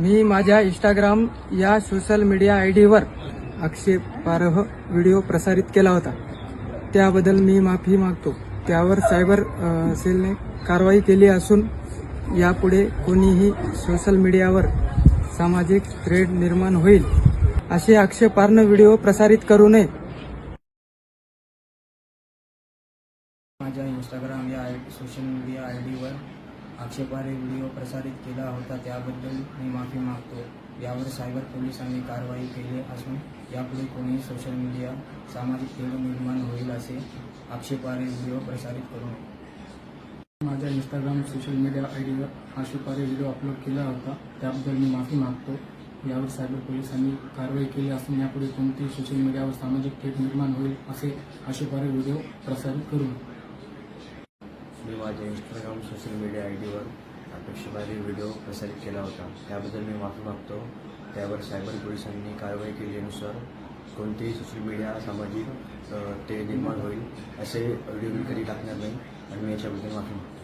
मी माझ्या इंस्टाग्राम या social media I डीवर आक्षेपार्ह व्हिडिओ प्रसारित केला होता. त्याबद्दल मी माफी मागतो. त्यावर सायबर सेलने कारवाई केली असून यापुढे कोणीही सोशल मीडियावर सामाजिक थ्रेड निर्माण होईल असे आक्षेपार्ह व्हिडिओ प्रसारित करू नये. माझ्या इंस्टाग्राम या सोशल मीडिया आय डीवर आक्षेपार्ह व्हिडिओ प्रसारित केला होता त्याबद्दल मी माफी मागतो. यावर सायबर पोलिसांनी कारवाई केली असून यापुढे कोणीही सोशल मीडिया सामाजिक खेळ निर्माण होईल असे आक्षेपार्ह व्हिडिओ प्रसारित करू नये. माझ्या इंस्टाग्राम सोशल मीडिया आय डीवर आशेपारे व्हिडिओ अपलोड केला होता त्याबद्दल मी माफी मागतो. यावर सायबर पोलिसांनी कारवाई केली असून यापुढे कोणतीही सोशल मीडियावर सामाजिक थेट निर्माण होईल असे आशेपारे व्हिडिओ प्रसारित करू नये. मी माझ्या इंस्टाग्राम सोशल मीडिया आय डीवर अपेक्षेबारी व्हिडिओ प्रसारित केला होता. त्याबद्दल मी माफी मागतो. त्यावर सायबर पोलिसांनी कारवाई केल्यानुसार कोणतेही सोशल मीडिया सामाजिक ते निर्माण होईल असे व्हिडिओ मी कधी टाकणार नाही. आणि मी याच्याबद्दल माफी मागतो.